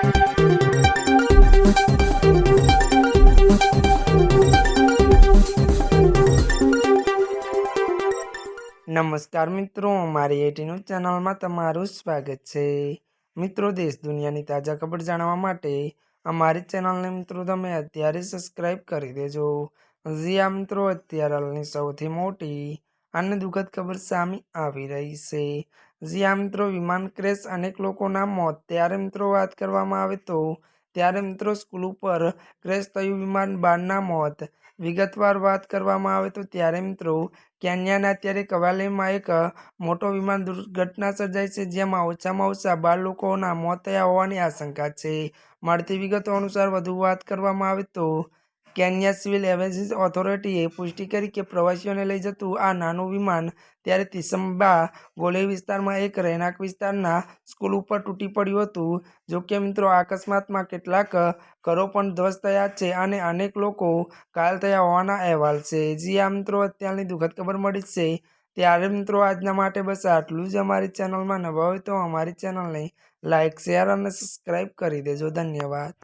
નમસ્કાર મિત્રો મારી એટીનું ચેનલમાં તમારું સ્વાગત છે. મિત્રો, દેશ દુનિયાની તાજા ખબર જાણવા માટે અમારી ચેનલને મિત્રો તમે અત્યારે સબસ્ક્રાઈબ કરી દેજો. જી આ મિત્રો, અત્યારે હાલની સૌથી મોટી અને દુઃખદ ખબર સામે આવી રહી છે. જ્યાં મિત્રો વિમાન ક્રેશ અનેક લોકોના મોત. ત્યારે મિત્રો વાત કરવામાં આવે તો, ત્યારે મિત્રો સ્કૂલ ઉપર ક્રેશ થયું વિમાન બારના મોત. વિગતવાર વાત કરવામાં આવે તો, ત્યારે મિત્રો કેન્યાના અત્યારે કવાલેમાં એક મોટો વિમાન દુર્ઘટના સર્જાઈ છે, જેમાં ઓછામાં ઓછા બાર લોકોના મોત થયા હોવાની આશંકા છે. મળતી વિગતો અનુસાર વધુ વાત કરવામાં આવે તો કેન્યા સિવિલ એવિએશન ઓથોરિટીએ પુષ્ટિ કરી કે પ્રવાસીઓને લઈ જતું આ નાનું વિમાન ત્યારે તિસંબા ગોલે વિસ્તારમાં એક રહેણાંક વિસ્તારના સ્કૂલ ઉપર તૂટી પડ્યું હતું. જોકે મિત્રો આ અકસ્માતમાં કેટલાક ઘરો પણ ધ્વસ્ત થયા છે અને અનેક લોકો ઘાયલ થયા હોવાના અહેવાલ છે. જી આ મિત્રો, અત્યારની દુઃખદ ખબર મળી છે. ત્યારે મિત્રો, આજના માટે બસ આટલું જ. અમારી ચેનલમાં નવા હોય તો અમારી ચેનલને લાઇક શેર અને સબસ્ક્રાઈબ કરી દેજો. ધન્યવાદ.